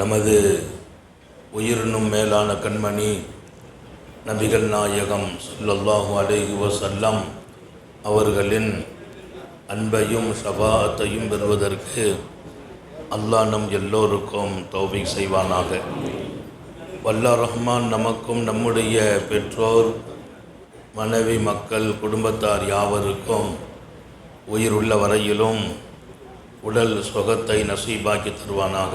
நமது உயிரினும் மேலான கண்மணி நபிகள் நாயகம் ஸல்லல்லாஹு அலைஹி வசல்லம் அவர்களின் அன்பையும் சபாத்தையும் பெறுவதற்கு அல்லாஹ் நம் எல்லோருக்கும் தௌபிக் செய்வானாக. வல்லா ரஹ்மான் நமக்கும் நம்முடைய பெற்றோர் மனைவி மக்கள் குடும்பத்தார் யாவருக்கும் உயிருள்ள வரையிலும் உடல் சுகத்தை நசீபாக்கி தருவானாக.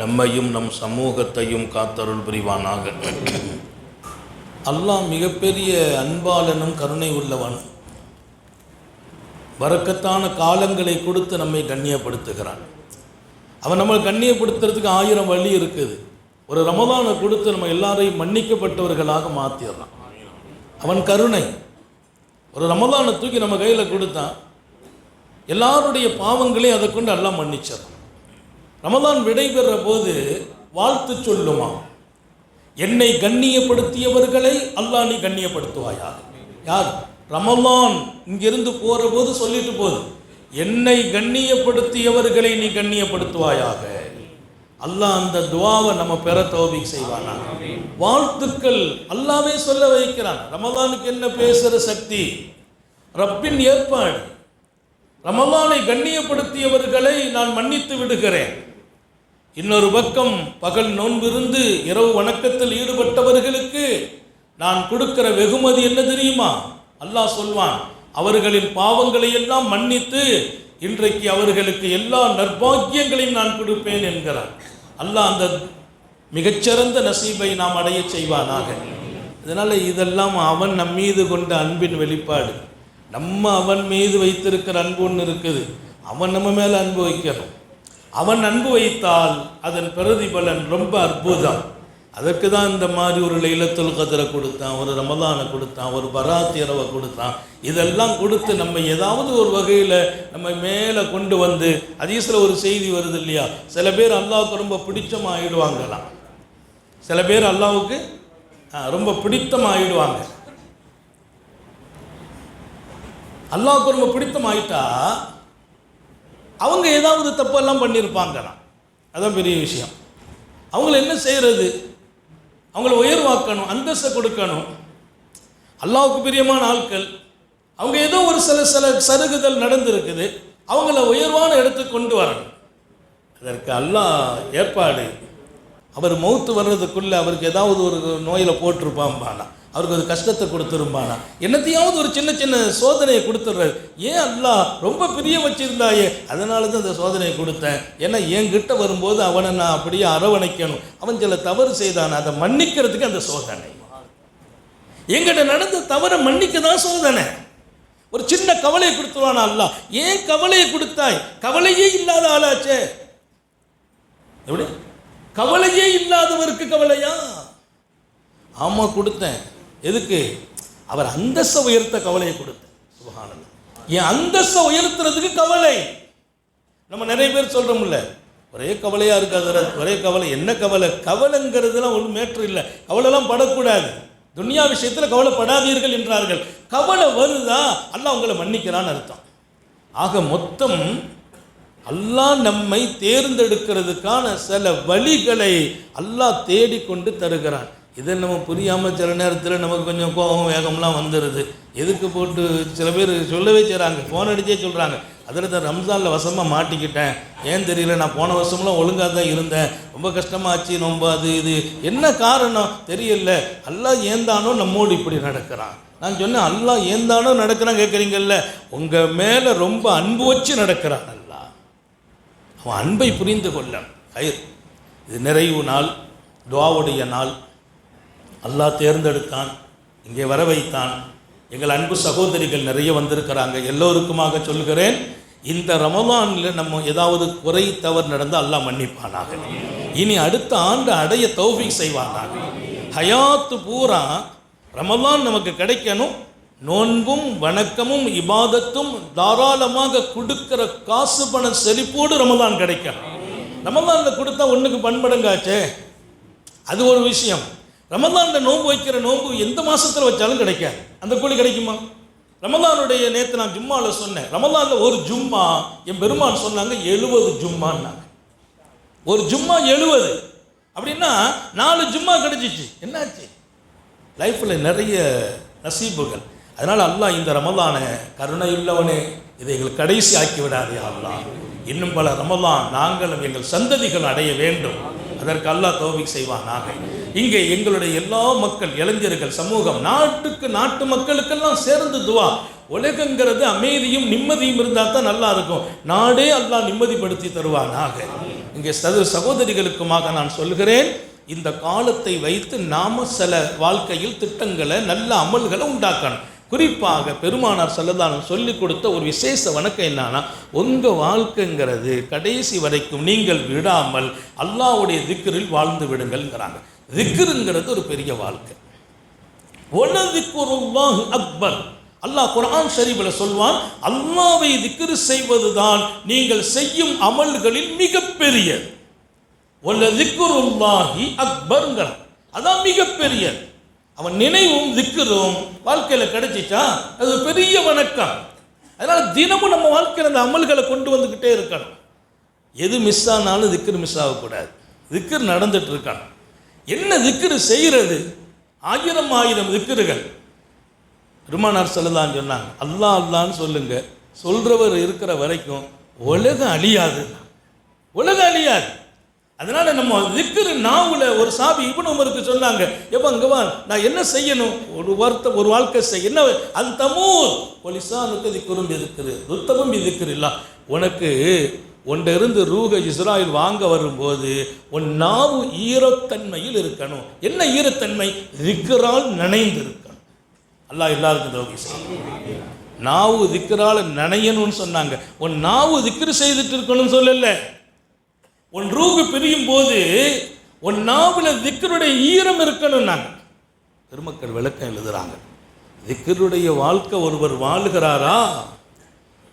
நம்மையும் நம் சமூகத்தையும் காத்தருள் புரிவானாக. அல்லாஹ் மிகப்பெரிய அன்பாளனும் கருணை உள்ளவன். வரக்கத்தான காலங்களை கொடுத்து நம்மை கண்ணியப்படுத்துகிறான். அவன் நம்மளை கண்ணியப்படுத்துறதுக்கு ஆயிரம் வழி இருக்குது. ஒரு ரமதானை கொடுத்து நம்ம எல்லாரையும் மன்னிக்கப்பட்டவர்களாக மாற்றிடுறான் அவன் கருணை. ஒரு ரமதானை தூக்கி நம்ம கையில் கொடுத்தான். எல்லாருடைய பாவங்களையும் அதை கொண்டு எல்லாம் மன்னிச்சிடறான் ரமதான் விடைபெற போது வாழ்த்து சொல்லுமா? என்னை கண்ணியப்படுத்தியவர்களை அல்லாஹ் நீ கண்ணியப்படுத்துவாயா யார்? ரமலான் இங்கிருந்து போற போது சொல்லிட்டு போகுது. என்னை கண்ணியப்படுத்தியவர்களை நீ கண்ணியப்படுத்துவாயாக. அல்லாஹ் அந்த துவாவை நம்ம பெற தௌபிக் செய்வானா? வாழ்த்துக்கள் அல்லாவே சொல்ல வைக்கிறான். ரமலானுக்கு என்ன பேசுற சக்தி? ரப்பின் ஏற்பாடு. ரமலானை கண்ணியப்படுத்தியவர்களை நான் மன்னித்து விடுகிறேன். இன்னொரு பக்கம் பகல் நோன்பிருந்து இரவு வணக்கத்தில் ஈடுபட்டவர்களுக்கு நான் கொடுக்கிற வெகுமதி என்ன தெரியுமா? அல்லாஹ் சொல்வான் அவர்களின் பாவங்களை எல்லாம் மன்னித்து இன்றைக்கு அவர்களுக்கு எல்லா நற்பாக்கியங்களையும் நான் கொடுப்பேன் என்கிறான் அல்லாஹ் அந்த மிகச்சிறந்த நசீபை நாம் அடைய செய்வானாக. இதனால் இதெல்லாம் அவன் நம் மீது கொண்ட அன்பின் வெளிப்பாடு. நம்ம அவன் மீது வைத்திருக்கிற அன்பு ஒன்று இருக்குது. அவன் நம்ம மேலே அன்பு வைக்கணும். அவன் அன்பு வைத்தால் அதன் பிரதிபலன் ரொம்ப அற்புதம். அதற்கு தான் இந்த மாதிரி ஒரு லைலத்துல் கதிரை கொடுத்தான் ஒரு ரமதானை கொடுத்தான் ஒரு பராத் இரவை கொடுத்தான். இதெல்லாம் கொடுத்து நம்ம ஏதாவது ஒரு வகையில் நம்ம மேலே கொண்டு வந்து அதீசில் ஒரு செய்தி வருது இல்லையா? சில பேர் அல்லாவுக்கு ரொம்ப பிடிச்சமாக ஆயிடுவாங்களாம் சில பேர் அல்லாவுக்கு ரொம்ப பிடித்தமாக ஆயிடுவாங்க அல்லாவுக்கு ரொம்ப பிடித்தமாயிட்டா அவங்க ஏதாவது தப்பெல்லாம் பண்ணியிருப்பாங்களாம் அதான் பெரிய விஷயம். அவங்கள என்ன செய்கிறது அவங்கள உயர்வாக்கணும் அந்தஸ்தை கொடுக்கணும். அல்லாவுக்கு பிரியமான ஆட்கள். அவங்க ஏதோ ஒரு சில சில சருகுதல் நடந்திருக்குது. அவங்கள உயர்வான இடத்துக்கு கொண்டு வரணும். அதற்கு அல்லாஹ் ஏற்பாடு. அவர் மௌத்து வர்றதுக்குள்ளே அவருக்கு ஏதாவது ஒரு நோயில் போட்டிருப்பாம்பானா அவருக்கு ஒரு கஷ்டத்தை கொடுத்துருப்பானா என்னத்தையாவது ஒரு சின்ன சின்ன சோதனையை கொடுத்துட்றாரு. ஏன் அல்லாஹ் ரொம்ப பிரிய வச்சிருந்தாயே? அதனால தான் அந்த சோதனையை கொடுத்தேன். ஏன்னா என்கிட்ட வரும்போது அவனை நான் அப்படியே அரவணைக்கணும். அவன் சில தவறு செய்தான்? அதை மன்னிக்கிறதுக்கு அந்த சோதனை. எங்கிட்ட நடந்த தவறை மன்னிக்க தான் சோதனை. ஒரு சின்ன கவலையை கொடுத்துருவானா அல்லா? ஏன் கவலையை கொடுத்தாய்? கவலையே இல்லாத ஆளாச்சே. எப்படி? கவலையே இல்லாதவருக்கு கவலையா? ஆமா கொடுத்தேன். எதுக்கு? அவர் அந்தஸ்தை உயர்த்த கவலையை கொடுத்தேன் சுபஹானல்லாஹ் என் அந்தஸ்தை உயர்த்துறதுக்கு கவலை. நம்ம நிறைய பேர் சொல்றோம்ல ஒரே கவலையாக இருக்காது ஒரே கவலை. என்ன கவலை? கவலைங்கிறதுலாம் ஒன்றும் மேட்ரு இல்லை. கவலைலாம் படக்கூடாது. துன்யா விஷயத்தில் கவலைப்படாதீர்கள் என்றார்கள். கவலை வருதா? அல்லாஹ் உங்களை மன்னிக்கிறான்னு அர்த்தம். ஆக மொத்தம் அல்லாஹ் நம்மை தேர்ந்தெடுக்கிறதுக்கான சில வழிகளை அல்லாஹ் தேடிக்கொண்டு தருகிறான். இதை நம்ம புரியாமல் சில நேரத்தில் நமக்கு கொஞ்சம் கோபம் வேகம்லாம் வந்துடுது எதுக்கு போட்டு சில பேர் சொல்லவே செய்கிறாங்க ஃபோன் அடிச்சே சொல்கிறாங்க அதில் தான் ரம்ஜானில் வசமாக மாட்டிக்கிட்டேன். ஏன் தெரியல? நான் போன வருஷம்லாம் ஒழுங்காக தான் இருந்தேன். ரொம்ப கஷ்டமாச்சு ரொம்ப அது இது. என்ன காரணம்? தெரியல. அல்லா ஏந்தானோ நம்மோடு இப்படி நடக்கிறான். நான் சொன்னேன் அல்லா ஏந்தானோ நடக்கிறான் கேட்குறீங்கல்ல உங்கள் மேலே ரொம்ப அன்பு வச்சு நடக்கிறான் அல்லாஹ். அவன் அன்பை புரிந்து கொள்ள. கயிர் இது நிறைவு நாள். துவாவுடைய நாள். அல்லாஹ் தேர்ந்தெடுத்தான் இங்கே வர வைத்தான் எங்கள் அன்பு சகோதரிகள் நிறைய வந்திருக்கிறாங்க. எல்லோருக்குமாக சொல்கிறேன் இந்த ரமலானில் நம்ம ஏதாவது குறை தவறு நடந்தால் அல்லாஹ் மன்னிப்பானாக. இனி அடுத்த ஆண்டு அடைய தௌஃபீக் செய்வானாக. ஹயாத்து பூரா ரமலான் நமக்கு கிடைக்கணும். நோன்பும் வணக்கமும் இபாதத்தும் தாராளமாக கொடுக்கிற காசு பண செழிப்போடு ரமலான் கிடைக்கணும். ரமலானில் கொடுத்தா ஒன்றுக்கு பண்படுங்காச்சே அது ஒரு விஷயம். ரமதானில் நோன்பு வைக்கிற நோன்பு எந்த மாதத்தில் வச்சாலும் கிடைக்காது. அந்த கூலி கிடைக்குமா? ரமதானுடைய நேற்று நான் ஜும்மாவில் சொன்னேன். ரமதானில் ஒரு ஜும்மா என் பெருமான் சொன்னாங்க எழுபது ஜும்மான்னாங்க. ஒரு ஜும்மா எழுபது அப்படின்னா நாலு ஜும்மா கிடைச்சிச்சு. என்னாச்சு? லைஃப்பில் நிறைய நசீபுகள். அதனால் அல்லாஹ் இந்த ரமலானை கருணையுள்ளவனே இதை எங்களுக்கு கடைசி ஆக்கி விடாதே அல்லாஹ். இன்னும் பல ரமலான் நாங்களும் எங்கள் சந்ததிகள் அடைய வேண்டும். அதற்கு அல்லாஹ் தௌபிக் செய்வானாக. இங்கே எங்களுடைய எல்லா மக்கள் இளைஞர்கள் சமூகம் நாட்டுக்கு நாட்டு மக்களுக்கெல்லாம் சேர்ந்து துவா. உலகங்கிறது அமைதியும் நிம்மதியும் இருந்தால் தான் நல்லா இருக்கும். நாடே அல்லாஹ் நிம்மதிப்படுத்தி தருவானாக. இங்கே சது சகோதரிகளுக்குமாக நான் சொல்கிறேன் இந்த காலத்தை வைத்து நாம சில வாழ்க்கையில் திட்டங்களை நல்ல அமல்களை உண்டாக்கணும். குறிப்பாக பெருமானார் செல்லதானம் சொல்லி கொடுத்த ஒரு விசேஷ வணக்கம் என்னன்னா உங்கள் வாழ்க்கைங்கிறது கடைசி வரைக்கும் நீங்கள் விடாமல் அல்லாவுடைய திக்கரில் வாழ்ந்து விடுங்கள்ங்கிறாங்க. திக்ருங்கிறது ஒரு பெரிய வாழ்க்கை. ஒலதிக்குருல்லாஹு அக்பர். அல்லாஹ் குரான் ஷரீஃபில் சொல்வான் அல்லாவை திக்ரு செய்வதுதான் நீங்கள் செய்யும் அமல்களில் மிகப்பெரிய ஒலதிக்குருல்லாஹி அக்பருங்கிற அதான் மிகப்பெரியது. அவன் நினைவும் திக்கரும் வாழ்க்கையில் கிடைச்சிச்சா? அது பெரிய வணக்கம். அதனால் தினமும் நம்ம வாழ்க்கையில் அந்த அமல்களை கொண்டு வந்துக்கிட்டே இருக்கணும். எது மிஸ் ஆனாலும் திக்கர் மிஸ் ஆகக்கூடாது. திக்கர் நடந்துட்டு இருக்கணும். என்ன திக்ரு செய்கிறது? ஆயிரம் ஆயிரம் திக்ருகள் பெருமானார் சொல்லலான்னு சொன்னாங்க. அல்லா அல்லான்னு சொல்லுங்க. சொல்றவர் இருக்கிற வரைக்கும் உலகம் அழியாது. உலகம் அழியாது. அதனால நம்ம திக்கிற நாவில் ஒரு சாபி இப்னு உமருக்கு சொன்னாங்க. எப்போ அங்க வா நான் என்ன செய்யணும்? ஒரு வார்த்தை ஒரு வாழ்க்கை செய்ய என்ன? அந்த மூர் பொலிசானுக்கு திக்குறும் இருக்குது ருத்தமும் இருக்குது இல்ல. உனக்கு உண்டிருந்து ரூக இஸ்ராயில் வாங்க வரும்போது உன் நாவு ஈரத்தன்மையில் இருக்கணும். என்ன ஈரத்தன்மை? திக்கரால் நனைந்து இருக்கணும் அல்லாஹ் எல்லாருக்கும் தோகி நாவு திக்கரால் நனையணும்னு சொன்னாங்க. உன் நாவு திக்கர் செய்துட்டு இருக்கணும்னு சொல்லல. உன் ரூகு பிரியும் போது உன் நாவில் திக்கருடைய ஈரம் இருக்கணும் நாங்க பெருமக்கள் விளக்கம் எழுதுறாங்க. திக்கருடைய வாழ்க்கை ஒருவர் வாழுகிறாரா?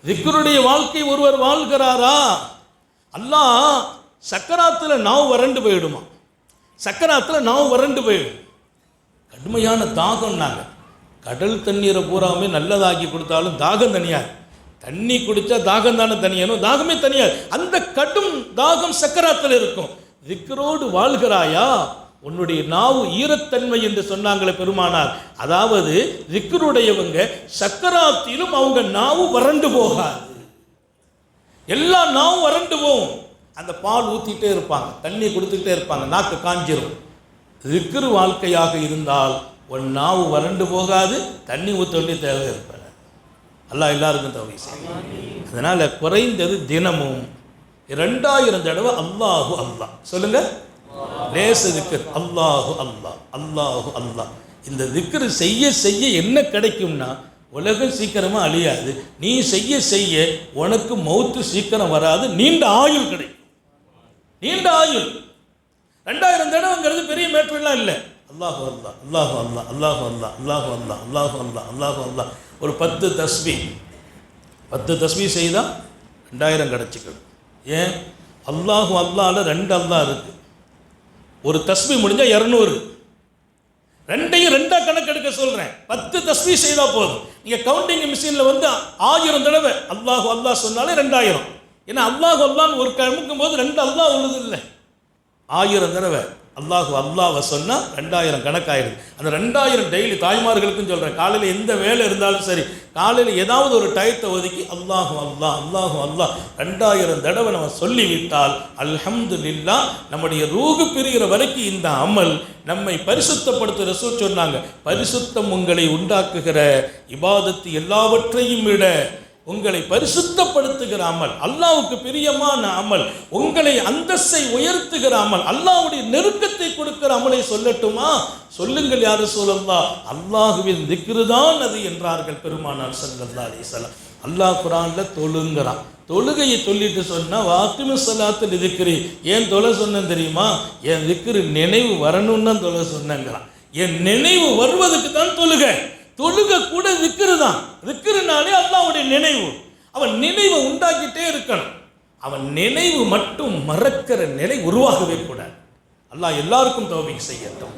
திக்கருடைய வாழ்க்கை ஒருவர் வாழ்கிறாரா? அல்லாஹ் சக்கராத்தில் நாவு வறண்டு போயிடுமா? சக்கராத்தில் நாவு வறண்டு போயிடும் கடுமையான தாகம்னாங்க கடல் தண்ணீரை பூராமே நல்லதாக்கி கொடுத்தாலும் தாகம் தனியாது. தண்ணி குடித்தா தாகம் தானே தனியானோ? தாகமே தனியாது. அந்த கடும் தாகம் சக்கராத்தில் இருக்கும். திக்கரோடு வாழ்கிறாயா? உன்னுடைய நாவு ஈரத்தன்மை என்று சொன்னாங்களே பெருமானார். அதாவது ரிக்கருடையவங்க சக்கராத்திலும் அவங்க நாவு வறண்டு போகாது. எல்லா நாவும் வறண்டு போகும். அந்த பால் ஊத்திட்டே இருப்பாங்க தண்ணி கொடுத்துக்கிட்டே இருப்பாங்க நாக்கு காஞ்சிரும். ரிக்கரு வாழ்க்கையாக இருந்தால் உன் நாவு வறண்டு போகாது தண்ணி ஊற்ற வேண்டிய தேவை இருப்பேன் அல்லாஹ் எல்லாருக்கும் தவறி செய்யும் அதனால குறைந்தது தினமும் இரண்டாயிரம் தடவை அல்லாஹு அல்லாஹ். சொல்லுங்க. லேச திக்கர். அல்லாஹு அல்லாஹ் அல்லாஹு அல்லாஹ் இந்த திக்கர் செய்ய செய்ய என்ன கிடைக்கும்னா உலகம் சீக்கிரமா அழியாது. நீ செய்ய செய்ய உனக்கு மௌத்து சீக்கிரம் வராது. நீண்ட ஆயுள் கிடைக்கும். நீண்ட ஆயுள். ரெண்டாயிரம் தடவைங்கிறது பெரிய மேட்ரெல்லாம் இல்லை. அல்லாஹு அல்லா அல்லாஹு அல்லா அல்லாஹு அல்லா அல்லாஹு அல்லா அல்லாஹு அல்லா அல்லாஹு அல்லா. ஒரு பத்து தஸ்மி பத்து தஸ்மி செய்தால் ரெண்டாயிரம் கிடச்சிக்கணும் ஏன்? அல்லாஹு அல்லால ரெண்டு அல்லா இருக்கு. ஒரு தஸ்மி முடிஞ்சால் இரநூறு. ரெண்டையும் ரெண்டாக கணக்கெடுக்க சொல்கிறேன் பத்து தஸ்மி செய்தால் போதும். நீங்கள் கவுண்டிங் மிஷினில் வந்து ஆயிரம் தடவை அல்லாஹு அல்லாஹ் சொன்னாலே ரெண்டாயிரம். ஏன்னா அல்லாஹு அல்லான்னு ஒரு கமுக்கும் போது ரெண்டு அல்லாஹ் உள்ளது இல்லை ஆயிரம் தடவை. அல்லாஹு அல்லாவை சொன்னால் ரெண்டாயிரம் கணக்காயிருது. அந்த ரெண்டாயிரம் டெய்லி தாய்மார்களுக்கும் சொல்கிறேன் காலையில் எந்த வேலை இருந்தாலும் சரி காலையில் ஏதாவது ஒரு டயத்தை ஒதுக்கி அல்லாஹு அல்லா அல்லாஹு அல்லாஹ் ரெண்டாயிரம் தடவை நம்ம சொல்லிவிட்டால் அல்ஹம்துலில்லா நம்முடைய ரூகு பிரிகிற வரைக்கும் இந்த அமல் நம்மை பரிசுத்தப்படுத்த ரசூ சொன்னாங்க. பரிசுத்தம் உங்களை உண்டாக்குகிற இபாதத்து எல்லாவற்றையும் விட உங்களை பரிசுத்தப்படுத்துகிற அமல் அல்லாவுக்கு பிரியமான அமல் உங்களை அந்தஸ்தை உயர்த்துகிற அமல் அல்லாவுடைய நெருக்கத்தை கொடுக்கிற அமலை சொல்லட்டுமா? சொல்லுங்கள் யாரு சொல்லல்லா அல்லாஹுவின் திக்ருதான் அது என்றார்கள் பெருமானார் சல்லல்லா அலிசல்லாம் அல்லாஹ் குரான்ல தொழுங்கிறான். தொழுகையை சொல்லிட்டு சொன்னால் வாத்துமி சலாத்தில் திக்ரி. ஏன் தொலை சொன்னேன் தெரியுமா? என் திக்ரு நினைவு வரணும்னு தான் தொலை சொன்னேங்கிறான் என் நினைவு வருவதுக்கு தான் தொழுகை. தொழுக கூட விக்கிரு தான் திக்ருனாலே அல்லாவுடைய நினைவு. அவன் நினைவை உண்டாக்கிட்டே இருக்கணும். அவன் நினைவு மட்டும் மறக்கிற நிலை உருவாகவே கூடாது. அல்லாஹ் எல்லாருக்கும் தௌபிக் செய்யட்டும்.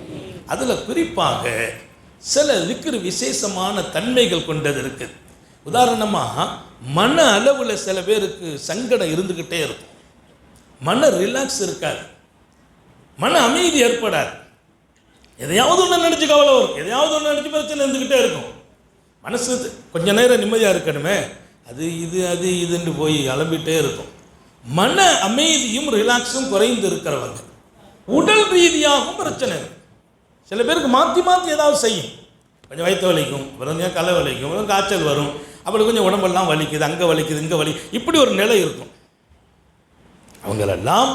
அதில் குறிப்பாக சில விக்கிரு விசேஷமான தன்மைகள் கொண்டது இருக்குது. உதாரணமாக மன அளவில் சில பேருக்கு சங்கடம் இருந்துக்கிட்டே இருக்கும். மன ரிலாக்ஸ் இருக்காது. மன அமைதி ஏற்படாது. எதையாவது ஒன்று நினச்சி கவலை வரும். எதையாவது ஒன்று நினச்சி பிரச்சனை இருந்துக்கிட்டே இருக்கும். மனசு கொஞ்ச நேரம் நிம்மதியாக இருக்கணுமே. அது இது அது இதுன்னு போய் அலம்பிட்டே இருக்கும். மன அமைதியும் ரிலாக்ஸும் குறைந்து இருக்கிறவங்க. உடல் ரீதியாகவும் பிரச்சனை இருக்கும் சில பேருக்கு மாற்றி மாற்றி ஏதாவது செய்யும். கொஞ்சம் வயிற்று வலிக்கும் கொஞ்சம் கலை வலிக்கும் காய்ச்சல் வரும். அப்படி கொஞ்சம் உடம்பெல்லாம் வலிக்குது அங்கே வலிக்குது இங்கே வலி இப்படி ஒரு நிலை இருக்கும். அவங்களெல்லாம்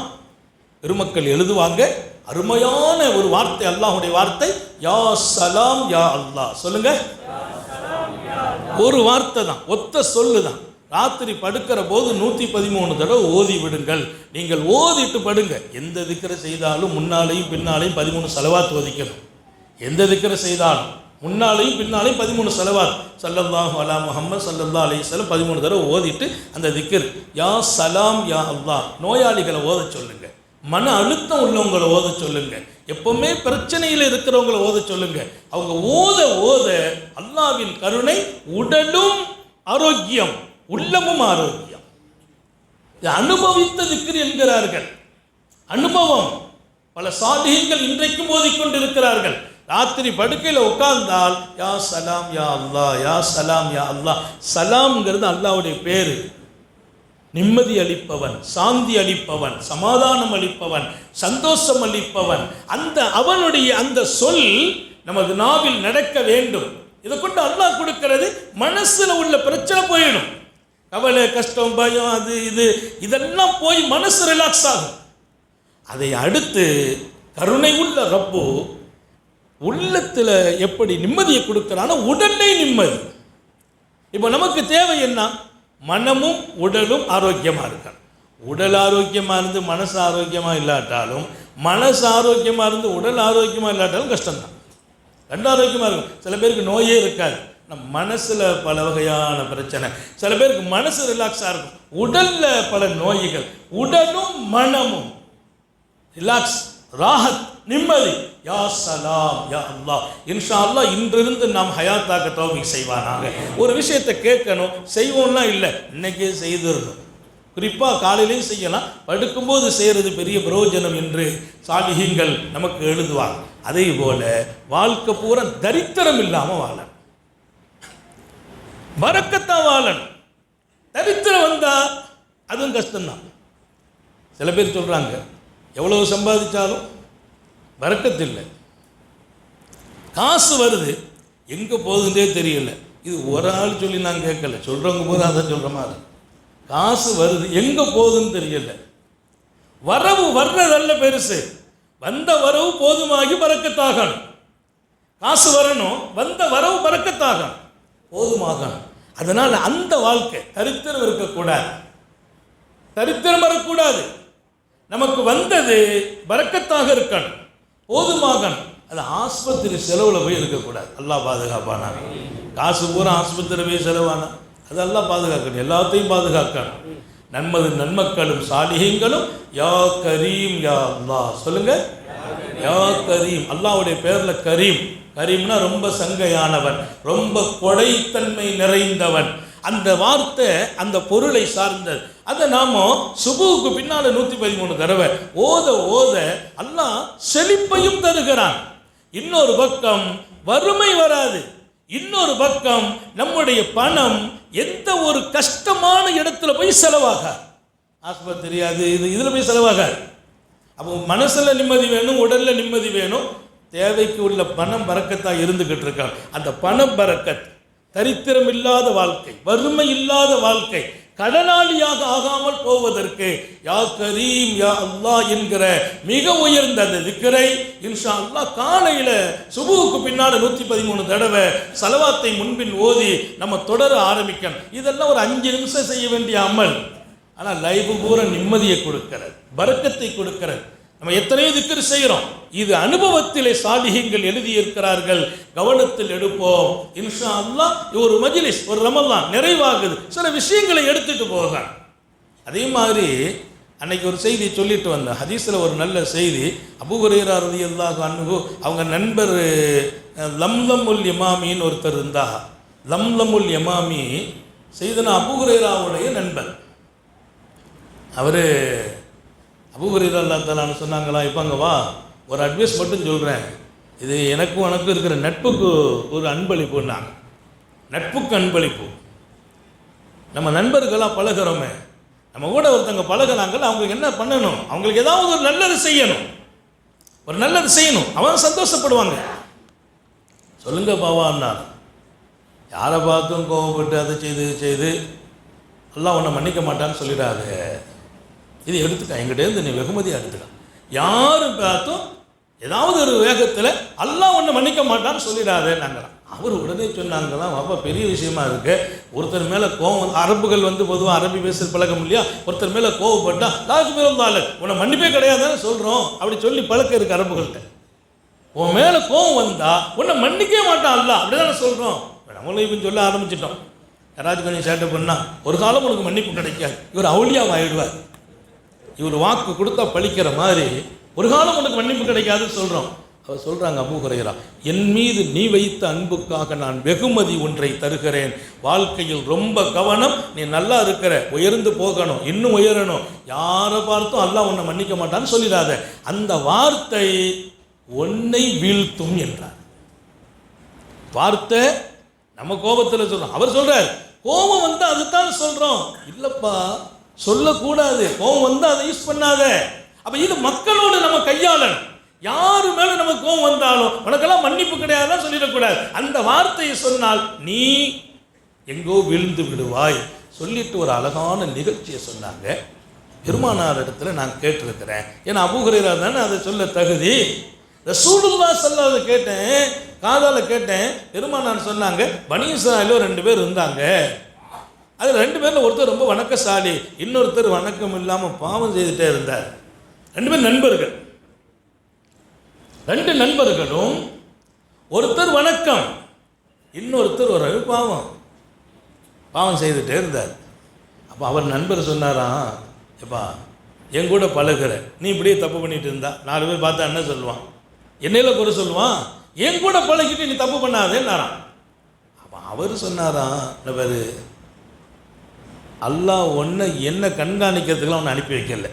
பெருமக்கள் எழுதுவாங்க. அருமையான ஒரு வார்த்தை அல்லாஹுடைய வார்த்தை யா சலாம் யா அல்லாஹ். சொல்லுங்க. ஒரு வார்த்தை தான் ஒத்த சொல்லு தான். ராத்திரி படுக்கிற போது நூற்றி பதிமூணு தடவை ஓதி விடுங்கள். நீங்கள் ஓதிட்டு படுங்க. எந்த திக்கரை செய்தாலும் முன்னாலையும் பின்னாலையும் பதிமூணு செலவாத்து ஒதிக்கணும் எந்த திக்கரை செய்தாலும் முன்னாலையும் பின்னாலையும் பதிமூணு செலவாத். சல்லல்லாஹு அலா முஹம்மது சல்லல்லா அலைஹிஸ்ஸலாம் பதிமூணு தடவை ஓதிட்டு அந்த திக்கர் யா சலாம் யா அல்லா நோயாளிகளை ஓத சொல்லுங்கள் மன அழுத்தம் உள்ளவங்களை ஓத சொல்லுங்க. எப்பவுமே பிரச்சனையில் இருக்கிறவங்கள ஓத சொல்லுங்க. அவங்க ஓத ஓத அல்லாவின் கருணை உடலும் ஆரோக்கியம் உள்ளமும் ஆரோக்கியம். அனுபவித்ததுக்கு அனுபவித்த என்கிறார்கள். அனுபவம். பல சாதிகள் இன்றைக்கும் ஓதிக்கொண்டிருக்கிறார்கள். ராத்திரி படுக்கையில் உட்கார்ந்தால் யா சலாம் யா அல்லா யா சலாம் யா அல்லா சலாம்ங்கிறது அல்லாஹ்வுடைய பேரு. நிம்மதி அளிப்பவன் சாந்தி அளிப்பவன் சமாதானம் அளிப்பவன் சந்தோஷம் அளிப்பவன். அந்த அவனுடைய அந்த சொல் நமது நாவில் நடக்க வேண்டும். இதை கொண்டு அல்லாஹ் கொடுக்கிறது மனசில் உள்ள பிரச்சனை போயிடும். கவலை கஷ்டம் பயம் அது இது இதெல்லாம் போய் மனசு ரிலாக்ஸ் ஆகும். அதை அடுத்து கருணை உள்ள ரப்பு உள்ளத்தில் எப்படி நிம்மதியை கொடுக்கிறானோ உடனே நிம்மதி. இப்போ நமக்கு தேவை என்ன? மனமும் உடலும் ஆரோக்கியமாக இருக்கணும். உடல் ஆரோக்கியமாக இருந்து மனசு ஆரோக்கியமாக இல்லாட்டாலும் மனசு ஆரோக்கியமாக இருந்து உடல் ஆரோக்கியமாக இல்லாட்டாலும் கஷ்டம்தான். ரெண்டு ஆரோக்கியமாக இருக்கும். சில பேருக்கு நோயே இருக்காது. நம்ம மனசில் பல வகையான பிரச்சனை. சில பேருக்கு மனசு ரிலாக்ஸாக இருக்கும். உடலில் பல நோய்கள். உடலும் மனமும் ரிலாக்ஸ். ராஹத் நிம்மதி. யா சலாம் யா அல்லா இன்ஷா அல்லாஹ் இன்றிருந்து நாம் ஹயாத்தாக்க தௌபிக் செய்வானாங்க ஒரு விஷயத்தை கேட்கணும் செய்வோம்லாம் இல்லை இன்னைக்கே செய்திருந்தோம் குறிப்பாக காலையிலையும் செய்யலாம் படுக்கும்போது செய்கிறது பெரிய பிரயோஜனம் என்று சாலிகங்கள் நமக்கு எழுதுவாங்க. அதே போல வாழ்க்கை பூரா தரித்திரம் இல்லாமல் வாழணும். வரக்கத்தான் வாழணும். தரித்திரம் வந்தால் அதுவும் கஷ்டம்தான். சில பேர் சொல்கிறாங்க எவ்வளவு சம்பாதிச்சாலும் வரக்கத்தில்லை. காசு வருது எங்கே போகுதுன்றே தெரியல. இது ஒரு ஆள் சொல்லி நான் கேட்கல. சொல்கிறவங்க போது அதை சொல்கிற மாதிரி. காசு வருது எங்கே போகுதுன்னு தெரியல. வரவு வர்றதல்ல பெருசு. வந்த வரவு போதுமாகி பறக்கத்தாகணும். காசு வரணும் வந்த வரவு பறக்கத்தாகணும். போதுமாகணும். அதனால் அந்த வாழ்க்கை தரித்திரம் இருக்கக்கூடாது. தரித்திரம் வரக்கூடாது. நமக்கு வந்தது பறக்கத்தாக இருக்கணும் போதுமாகணும். அது ஆஸ்பத்திரி செலவில் போய் இருக்கக்கூடாது. எல்லாம் பாதுகாப்பானா காசு பூரா ஆஸ்பத்திரி போய் செலவானா? அதெல்லாம் பாதுகாக்கணும். எல்லாத்தையும் பாதுகாக்கணும். நன்மது நன்மக்களும் சாலிகங்களும் யா கரீம் யா அல்லா சொல்லுங்க. யா கரீம். அல்லாவுடைய பேரில் கரீம். கரீம்னா ரொம்ப சங்கையானவன் ரொம்ப கொடைத்தன்மை நிறைந்தவன். அந்த வார்த்தை அந்த பொருளை சார்ந்தது. அதை நாம சுபுவுக்கு பின்னால நூற்றி பதிமூணு தடவை ஓத ஓத அல்லாஹ் செழிப்பையும் தருகிறான். இன்னொரு பக்கம் வறுமை வராது. இன்னொரு பக்கம் நம்முடைய பணம் எந்த ஒரு கஷ்டமான இடத்துல போய் செலவாக ஆஸ்பத்திரி அது இது இதில் போய் செலவாகாது. அப்போ மனசில் நிம்மதி வேணும் உடலில் நிம்மதி வேணும். தேவைக்கு உள்ள பணம் பறக்கத்தான் இருந்துக்கிட்டு இருக்காங்க. அந்த பணம் பறக்கத் தரித்திரம் இல்லாத வாழ்க்கை வறுமை இல்லாத வாழ்க்கை கடனாளியாக ஆகாமல் போவதற்கு யா கரீம் யா அல்லா என்கிற மிக உயர்ந்த அந்த திக்கரை இன்ஷா அல்லா காலையில சுபுவுக்கு பின்னால நூற்றி பதிமூணு தடவை செலவாத்தை முன்பின் ஓதி நம்ம தொடர ஆரம்பிக்கணும். இதெல்லாம் ஒரு அஞ்சு நிமிஷம் செய்ய வேண்டிய அமல். ஆனால் லைஃப் பூரா நிம்மதியை கொடுக்கிறது பறக்கத்தை கொடுக்கிறது. நம்ம எத்தனையோ திக்கர் செய்கிறோம். இது அனுபவத்திலே சாதிகங்கள் எழுதியிருக்கிறார்கள். கவனத்தில் எடுப்போம். இன்ஷா அல்லாஹ் ஒரு மஜிலிஸ் ஒரு ரமலான் நிறைவாகுது. சில விஷயங்களை எடுத்துட்டு போக. அதே மாதிரி அன்னைக்கு ஒரு செய்தி சொல்லிட்டு வந்தேன். ஹதீஸில் ஒரு நல்ல செய்தி. அபு ரதி அல்லாஹ் அன்பு அவங்க நண்பர் லம்லமுல் எமாமின்னு ஒருத்தர் இருந்தா. லம்லமுல் எமாமி செய்தனா அபுகுரேராவுடைய நண்பர். அவர் அபு அல்லா தலான்னு சொன்னாங்களா? இப்போ அங்கே வா. ஒரு அட்வைஸ் மட்டும் சொல்கிறேன் இது எனக்கும் உனக்கும் இருக்கிற நட்புக்கு ஒரு அன்பளிப்புன்னாங்க நட்புக்கு அன்பளிப்பு. நம்ம நண்பர்களாக பழகுறோமே. நம்ம கூட ஒருத்தங்க பழகுனாங்கல்ல அவங்களுக்கு என்ன பண்ணணும்? அவங்களுக்கு ஏதாவது ஒரு நல்லது செய்யணும். ஒரு நல்லது செய்யணும். அவன் சந்தோஷப்படுவாங்க. சொல்லுங்க பாவான்னார் யாரை பார்த்தும் கோவப்பட்டு அதை செய்து செய்து எல்லாம் உன்னை மன்னிக்க மாட்டான்னு சொல்லிடாத. இது எடுத்துக்கா எங்கிட்டேருந்து நீ வெகுமதியாக எடுத்துக்க. யாரும் பார்த்தும் ஏதாவது ஒரு வேகத்தில் அல்லா ஒன்று மன்னிக்க மாட்டான்னு சொல்லிடாதேன்னாங்களாம் அவர் உடனே சொன்னாங்களாம் அப்போ பெரிய விஷயமா இருக்கு. ஒருத்தர் மேலே கோவம் வந்து அரபுகள் வந்து பொதுவாக அரபி பேசுற பழக்கம் இல்லையா? ஒருத்தர் மேலே கோவப்பட்டா லாக்கு மேலே உன்னை மன்னிப்பே கிடையாதுன்னு சொல்கிறோம் அப்படி சொல்லி பழக்கம் இருக்குது அரபுகள்கிட்ட. உன் மேலே கோவம் வந்தால் உன்னை மன்னிக்கவே மாட்டான் அல்ல அப்படிதானே சொல்கிறோம் நம்மளும் இப்போ சொல்ல ஆரம்பிச்சிட்டோம். யாராச்சும் கொஞ்சம் சேட்டை பண்ணால் ஒரு காலம் உனக்கு மன்னிப்பு கிடைக்காது. இவர் அவுளியாக ஆகிடுவார் இவர் வாக்கு கொடுத்தா பழிக்கிற மாதிரி ஒரு காலம் உனக்கு மன்னிப்பு கிடைக்காதுன்னு சொல்கிறோம் அவர் சொல்கிறாங்க அபு குறைகிறா என் மீது நீ வைத்த அன்புக்காக நான் வெகுமதி ஒன்றை தருகிறேன். வாழ்க்கையில் ரொம்ப கவனம் நீ நல்லா இருக்கிற உயர்ந்து போகணும் இன்னும் உயரணும். யாரை பார்த்தும் அல்லாஹ் உன்னை மன்னிக்க மாட்டான்னு சொல்லிடாத. அந்த வார்த்தை உன்னை வீழ்த்தும் என்றார். வார்த்தை நம்ம கோபத்தில் சொல்றோம். அவர் சொல்கிறார் கோபம் வந்து அதுதான் சொல்றோம். இல்லைப்பா சொல்லக்கூடாது. கோபம் வந்து அதை யூஸ் பண்ணாத. அப்போ இது மக்களோடு நம்ம கையாளணும். யாரு மேல நம்ம கோபம் வந்தாலும் உனக்கெல்லாம் மன்னிப்பு கிடையாதுலாம் சொல்லிடக்கூடாது. அந்த வார்த்தையை சொன்னால் நீ எங்கோ விழுந்து விடுவாய். சொல்லிட்டு ஒரு அழகான நிகழ்ச்சியை சொன்னாங்க. பெருமானார் இடத்துல நான் கேட்டிருக்கிறேன். ஏன்னா அபுகுரைரா தானே அதை சொல்ல தகுதி. ரசூலுல்லா சொல்லாத கேட்டேன் காதால் கேட்டேன். பெருமானார் சொன்னாங்க பனீசாயிலோ ரெண்டு பேர் இருந்தாங்க. அது ரெண்டு பேரில் ஒருத்தர் ரொம்ப வணக்கசாலி இன்னொருத்தர் வணக்கம் இல்லாமல் பாவம் செய்துட்டே இருந்தார். ரெண்டு பேர் நண்பர்கள். ரெண்டு நண்பர்களும் ஒருத்தர் வணக்கம் இன்னொருத்தர் ஒரு பாவம். பாவம் செய்துட்டே இருந்தார். அப்போ அவர் நண்பர் சொன்னாராம் எப்பா என் கூட பழகுற நீ இப்படியே தப்பு பண்ணிட்டு இருந்தா. நாலு பேர் பார்த்தா என்ன சொல்லுவான்? என்னையில குறை சொல்லுவான்? என் கூட பழகிட்டு நீ தப்பு பண்ணாதேன்னாராம். அப்போ அவர் சொன்னாராம் என்ன பேர் அல்லாஹ் ஒன்றை என்ன கண்காணிக்கிறதுக்குலாம் ஒன்று அனுப்பி வைக்கல.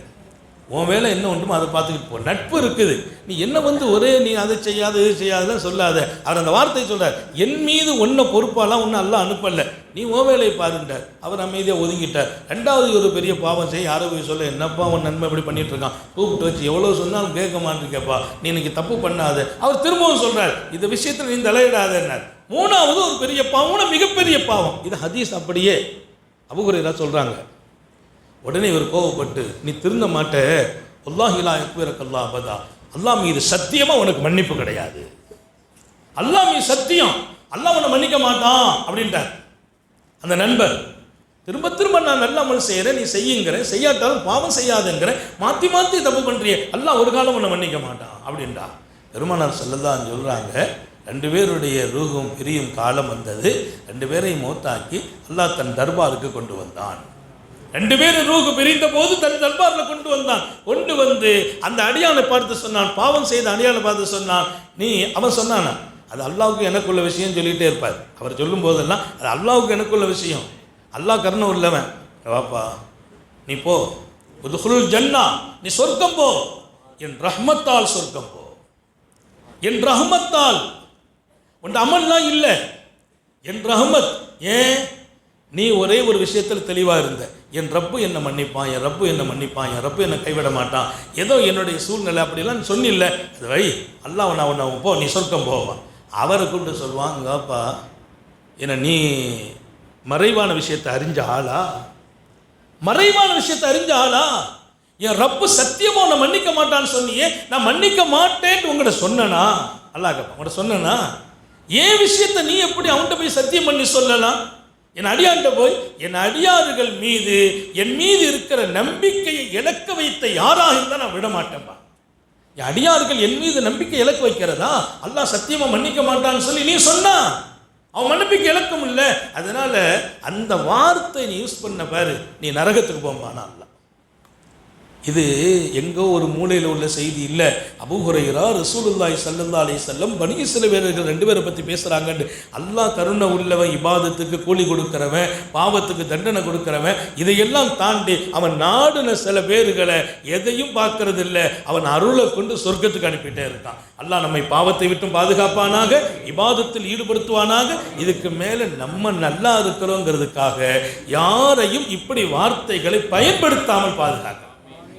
உன் வேலை என்ன ஒன்றுமோ அதை பார்த்துக்கிட்டு போ. நட்பு இருக்குது. நீ என்ன வந்து ஒரே நீ அதை செய்யாத இது செய்யாததான் சொல்லாத. அவர் அந்த வார்த்தை சொல்கிறார் என் மீது ஒன்றை பொறுப்பாலாம் ஒன்றும் எல்லாம் அனுப்பலை. நீ உன் வேலையை பாருண்டார் அவர் அமைதியாக ஒதுங்கிட்டார். ரெண்டாவது ஒரு பெரிய பாவம் செய்ய யாரோ போய் சொல்ல என்னப்பா உன் நன்மை இப்படி பண்ணிட்டு இருக்கான்? கூப்பிட்டு வச்சு எவ்வளோ சொன்னாலும் கேட்க மாட்டேங்கப்பா. நீ இன்னைக்கு தப்பு பண்ணாத. அவர் திரும்பவும் சொல்கிறார் இந்த விஷயத்தில் நீ தலையிடாதன்னார் மூணாவது ஒரு பெரிய பாவம் மிகப்பெரிய பாவம். இது ஹதீஸ் அப்படியே அபுகுரைரா சொல்கிறாங்க உடனே இவர் கோவப்பட்டு நீ திருந்த மாட்ட. அல்லாஹிலா எக்பிரக்கல்லா அபதா. அல்லாஹ் மீது சத்தியமா உனக்கு மன்னிப்பு கிடையாது. அல்லா மீது சத்தியம். அல்லா உன்னை மன்னிக்க மாட்டான் அப்படின்ட்டார் அந்த நண்பர் திரும்ப திரும்ப நான் நல்ல அமல் செய்கிறேன் நீ செய்யுங்கிற செய்யாட்டாலும் பாவம் செய்யாதுங்கிற மாற்றி மாற்றி தப்பு பண்ணுறியே அல்லா ஒரு காலம் உன்னை மன்னிக்க மாட்டான் அப்படின்டா பெருமானார் செல்லதான் சொல்கிறாங்க ரெண்டு பேருடைய ரூகும் பிரியும் காலம் வந்தது. ரெண்டு பேரையும் மூத்தாக்கி அல்லாஹ் தன் தர்பாருக்கு கொண்டு வந்தான். ரெண்டு பேரும் ரூகு பிரிந்த போது தன் தர்பாரில் கொண்டு வந்தான். கொண்டு வந்து அந்த அடியானை பார்த்து சொன்னான் பாவம் செய்த அடியானை பார்த்து சொன்னான். நீ அவன் சொன்னானா? அது அல்லாவுக்கு எனக்குள்ள விஷயம் சொல்லிகிட்டே இருப்பார். அவர் சொல்லும் போதெல்லாம் அது அல்லாவுக்கு எனக்குள்ள விஷயம். அல்லாஹ் கருணம் உள்ளவன். வாப்பா நீ போ. உதுகுல் ஜன்னா நீ சொர்க்கம் போ. என் ரஹ்மத்தால் சொர்க்கம் போ. என் ரஹ்மத்தால் உன் அமல்லாம் இல்லை. என் ரஹமத் ஏன்? நீ ஒரே ஒரு விஷயத்தில் தெளிவாக இருந்த. என் ரப்பு என்னை மன்னிப்பான் என் ரப்பு என்னை மன்னிப்பான் என் ரப்பு என்னை கைவிட மாட்டான். ஏதோ என்னுடைய சூழ்நிலை அப்படிலாம் சொன்னில்ல. அது வை அல்லாஹ் நான் உன்னை போ நீ சொர்க்கம் போவான் அவரை கொண்டு சொல்வாங்கப்பா என்ன நீ மறைவான விஷயத்தை அறிஞ்ச ஆளா? மறைவான விஷயத்தை அறிஞ்ச ஆளா? என் ரப்பு சத்தியமாக உன்னை மன்னிக்க மாட்டான்னு சொன்னியே நான் மன்னிக்க மாட்டேன்னு உங்கள்கிட்ட சொன்னனா? அல்லாஹ் உங்கள்கிட்ட சொன்னனா? ஏன் விஷயத்தை நீ எப்படி அவன்கிட்ட போய் சத்தியம் பண்ணி சொல்லலாம்? என் அடியாண்ட போய் என் அடியாறுகள் மீது என் மீது இருக்கிற நம்பிக்கையை இழக்க வைத்த யாராக இருந்தால் நான் விட மாட்டேன்பா என் அடியார்கள் என் மீது நம்பிக்கை இழக்க வைக்கிறதா? அல்லாஹ் சத்தியமாக மன்னிக்க மாட்டான்னு சொல்லி நீ சொன்னா. அவன் மன்னிப்புக்கு இலக்கம் இல்லை அதனால அந்த வார்த்தை நீ யூஸ் பண்ண பாரு. நீ நரகத்துக்கு போம்பானா அல்ல இது எங்கோ ஒரு மூலையில் உள்ள செய்தி இல்லை. அபுஹுரைரா ரசூலுல்லாய் சல்லல்லா அலி செல்லம் வணிக சில வீரர்கள் ரெண்டு பேரை பற்றி பேசுகிறாங்கன்னு அல்லாஹ் கருணை உள்ளவன் இபாதத்துக்கு கூலி கொடுக்குறவன் பாவத்துக்கு தண்டனை கொடுக்குறவன் இதையெல்லாம் தாண்டி அவன் நாடுன சில பேர்களை எதையும் பார்க்கறது இல்லை அவன் அருளை கொண்டு சொர்க்கத்துக்கு அனுப்பிட்டே இருக்கான். அல்லாஹ் நம்மை பாவத்தை விட்டும் பாதுகாப்பானாக இபாதத்தில் ஈடுபடுத்துவானாக இதுக்கு மேலே நம்ம நல்லா இருக்கிறோங்கிறதுக்காக யாரையும் இப்படி வார்த்தைகளை பயன்படுத்தாமல் பாதுகாக்க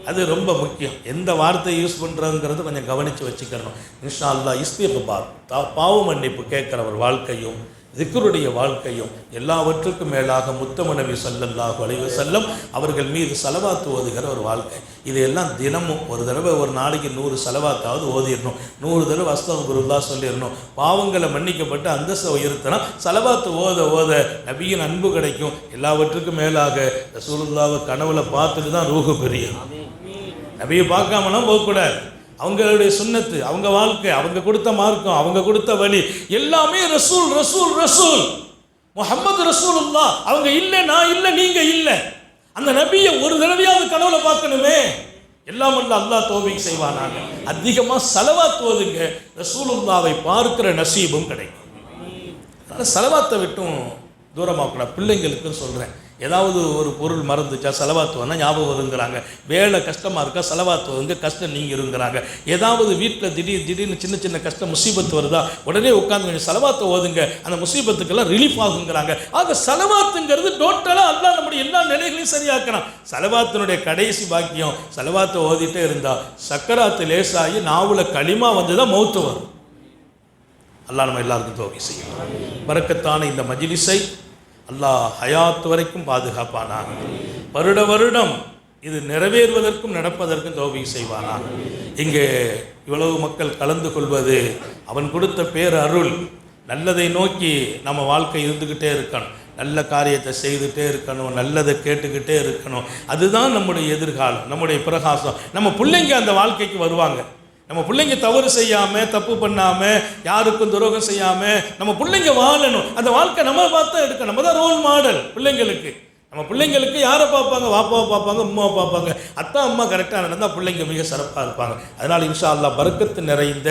அது ரொம்ப முக்கியம். எந்த வார்த்தையை யூஸ் பண்ணுறோங்கிறது கொஞ்சம் கவனித்து வச்சுக்கணும். இன்ஷா அல்லா இஸ்திஃபார் தா பாவ மன்னிப்பு கேட்குற ஒரு வாழ்க்கையும் திக்ருடைய வாழ்க்கையும் எல்லாவற்றுக்கும் மேலாக முத்தம நபி ஸல்லல்லாஹு அலைஹி அவர்கள் மீது செலவாத்து ஓதுகிற ஒரு வாழ்க்கை. இதையெல்லாம் தினமும் ஒரு தடவை ஒரு நாளைக்கு நூறு செலவாத்தாவது ஓதிடணும். நூறு தடவை அஸ்தகுருல்லா சொல்லிடணும். பாவங்களை மன்னிக்கப்பட்டு அந்தஸ்தை உயர்த்தினா செலவாத்து ஓத ஓத நபியின் அன்பு கிடைக்கும். எல்லாவற்றுக்கும் மேலாக ரசூலுல்லாவை கனவுல பார்த்துட்டு தான் ரூஹு பெரியும் நபியை பார்க்காமலாம் போகக்கூடாது. அவங்களுடைய சுண்ணத்து அவங்க வாழ்க்கை அவங்க கொடுத்த மார்க்கம் அவங்க கொடுத்த வழி எல்லாமே ரசூல் ரசூல் ரசூல். முஹம்மது ரசூலுல்லா அவங்க இல்லை நான் இல்லை நீங்கள் இல்லை. அந்த நபியை ஒரு தடவையாவது கனவுல பார்க்கணுமே. எல்லாம் அல்ல அல்லா தோபிக் செய்வானாங்க அதிகமாக செலவாத்து ஓதுங்க ரசூலுல்லாவை பார்க்கிற நசீபும் கிடைக்கும். அதனால் செலவாத்தை விட்டும் தூரமாக்கணும். பிள்ளைங்களுக்கும் சொல்கிறேன் ஏதாவது ஒரு பொருள் மறந்துச்சா செலவாத்து வந்தால் ஞாபகம் வருங்கிறாங்க. வேலை கஷ்டமாக இருக்கா செலவாத்து வருங்க கஷ்டம் நீங்கள் இருங்கிறாங்க ஏதாவது வீட்டில் திடீர் திடீர்னு சின்ன சின்ன கஷ்டம் முசீபத்து வருதா உடனே உட்காந்து கொஞ்சம் செலவாத்தை ஓதுங்க. அந்த முசீபத்துக்கெல்லாம் ரிலீஃப் ஆகுங்கிறாங்க. ஆக செலவாத்துங்கிறது டோட்டலாக அல்லா நம்முடைய எல்லா நிலைகளையும் சரியாக்குறான். செலவாத்தினுடைய கடைசி பாக்கியம் செலவாத்தை ஓதிட்டே இருந்தால் சக்கராத்து லேசாகி நாவில் களிமா வந்து தான் மௌத்து வரும். அல்லாஹ் நம்ம எல்லாருக்கும் தோகை செய்யும். பறக்கத்தான இந்த மஜிலிசை அல்லாஹ் ஹயாத் வரைக்கும் பாதுகாப்பானாக. வருட வருடம் இது நிறைவேறுவதற்கும் நடப்பதற்கும் தோவி செய்வானா இங்கே இவ்வளவு மக்கள் கலந்து கொள்வது அவன் கொடுத்த பேர் அருள் நல்லதை நோக்கி நம்ம வாழ்க்கை இருந்துக்கிட்டே இருக்கணும். நல்ல காரியத்தை செய்துட்டே இருக்கணும் நல்லதை கேட்டுக்கிட்டே இருக்கணும். அதுதான் நம்முடைய எதிர்காலம் நம்முடைய பிரகாசம். நம்ம பிள்ளைங்க அந்த வாழ்க்கைக்கு வருவாங்க. நம்ம பிள்ளைங்க தவறு செய்யாம தப்பு பண்ணாம யாருக்கும் துரோகம் செய்யாம நம்ம பிள்ளைங்க வாழணும். அந்த வாழ்க்கை நம்ம பார்த்து எடுக்க எடுக்கணும். நம்ம தான் ரோல் மாடல் பிள்ளைங்களுக்கு. நம்ம பிள்ளைங்களுக்கு யாரை பார்ப்பாங்க? வாப்பாவை பார்ப்பாங்க அம்மாவை பார்ப்பாங்க. அத்தா அம்மா கரெக்டாக நடந்தால் பிள்ளைங்க மிக சிறப்பாக இருப்பாங்க. அதனால் இன்ஷா அல்லாஹ் பறக்கத்து நிறைந்த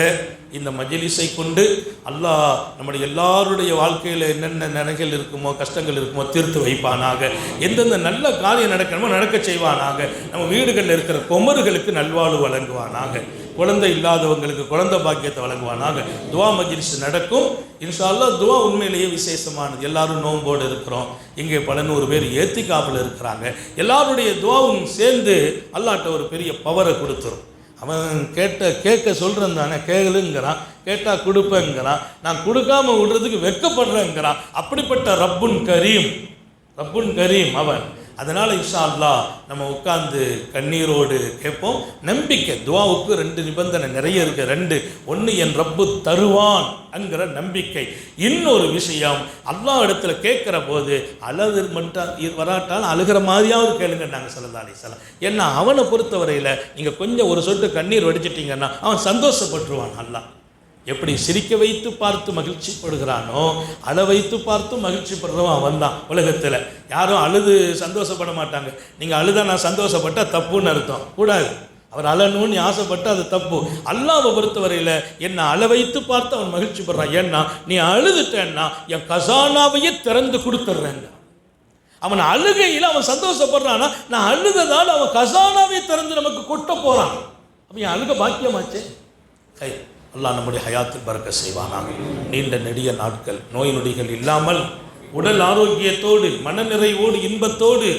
இந்த மஜிலிசை கொண்டு அல்லாஹ் நம்முடைய எல்லாருடைய வாழ்க்கையில் என்னென்ன நினைகள் இருக்குமோ கஷ்டங்கள் இருக்குமோ தீர்த்து வைப்பானாக. எந்தெந்த நல்ல காரியம் நடக்கணுமோ நடக்க செய்வானாக. நம்ம வீடுகளில் இருக்கிற கொமர்களுக்கு நல்வாழ்வு வழங்குவானாக. குழந்தை இல்லாதவங்களுக்கு குழந்தை பாக்கியத்தை வழங்குவானாக. துவா மகிழ்ச்சி நடக்கும். இன்ஷால்லா துவா உண்மையிலேயே விசேஷமானது. எல்லாரும் நோம்போடு இருக்கிறோம். இங்கே பல நூறு பேர் ஏத்திக்காப்பில் இருக்கிறாங்க. எல்லாருடைய துவாவும் சேர்ந்து அல்லாட்ட ஒரு பெரிய பவரை கொடுத்துரும். அவன் கேட்ட கேட்க சொல்கிறேன் தானே கேளுங்கிறான். கேட்டால் கொடுப்பேங்கிறான். நான் கொடுக்காம விடுறதுக்கு வெட்கப்படுறேங்கிறான். அப்படிப்பட்ட ரப்புன் கரீம் ரப்புன் கரீம் அவன். அதனால் இஷா அல்லாஹ் நம்ம உட்காந்து கண்ணீரோடு கேட்போம். நம்பிக்கை துவாவுக்கு ரெண்டு நிபந்தனை நிறைய இருக்கு. ரெண்டு ஒன்று என் ரப்பு தருவான் என்கிற நம்பிக்கை. இன்னொரு விஷயம் அல்லா இடத்துல கேட்குற போது அழகு மட்டும் வராட்டாலும் அழுகிற மாதிரியாவது கேளுங்க நாங்கள் சொல்லலாம் அலிசலாம் ஏன்னா அவனை பொறுத்தவரையில் நீங்கள் கொஞ்சம் ஒரு சொட்டு கண்ணீர் வடிச்சிட்டிங்கன்னா அவன் சந்தோஷப்பட்டுருவான் அல்லாஹ். எப்படி சிரிக்க வைத்து பார்த்து மகிழ்ச்சிப்படுகிறானோ அழ வைத்து பார்த்து மகிழ்ச்சி படுறவன் அவன் தான் உலகத்தில். யாரும் அழுது சந்தோஷப்பட மாட்டாங்க. நீங்கள் அழுதா நான் சந்தோஷப்பட்டால் தப்புன்னு அர்த்தம். கூடாது. அவர் அழணும்னு ஆசைப்பட்டு அது தப்பு. அல்லாவை பொறுத்தவரையில் என்னை அழ வைத்து பார்த்து அவன் மகிழ்ச்சிப்படுறான். ஏன்னா நீ அழுதுட்டேன்னா என் கசானாவையே திறந்து கொடுத்துட்றேங்க அவன் அழுகையில் அவன் சந்தோஷப்படுறான்னா நான் அழுததால் அவன் கசானாவை திறந்து நமக்கு கொட்ட போகிறான் அப்போ என் அழுக பாக்கியமாச்சே? கை. அல்லாஹ் நம்முடைய ஹயாத்தில் பறக்க செய்வானாக நீண்ட நெடிய நாட்கள் நோய் நொடிகள் இல்லாமல் உடல் ஆரோக்கியத்தோடு மனநிறைவோடு இன்பத்தோடு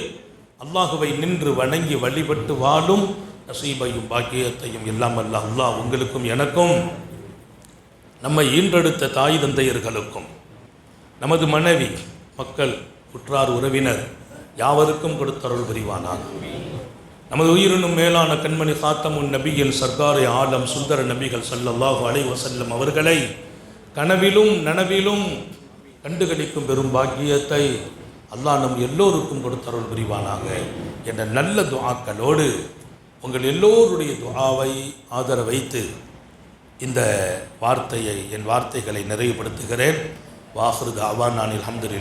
அல்லாஹுவை நின்று வணங்கி வழிபட்டு வாழும் நசீபையும் பாக்கியத்தையும் எல்லாம் அல்ல அல்லாஹ் உங்களுக்கும் எனக்கும் நம்மை ஈன்றெடுத்த தாய் தந்தையர்களுக்கும் நமது மனைவி மக்கள் உற்றார் உறவினர் யாவருக்கும் கொடுத்தருள் புரிவானாக. நமது உயிரினும் மேலான கண்மணி காத்தமுன் நபியில் சர்க்காரை ஆலம் சுந்தர நபிகள் சல்லல்லாஹு அலை வசல்லம் அவர்களை கனவிலும் நனவிலும் கண்டுகளிக்கும் பெரும் பாக்கியத்தை அல்லாஹ் நம் எல்லோருக்கும் கொடுத்தருள் புரிவானாக என்ற நல்ல துவாக்களோடு உங்கள் எல்லோருடைய துவாவை ஆதரவைத்து இந்த வார்த்தையை என் வார்த்தைகளை நிறைவுபடுத்துகிறேன். வாஹிரு தாவான் நான் அல்ஹம்துலில்லாஹ்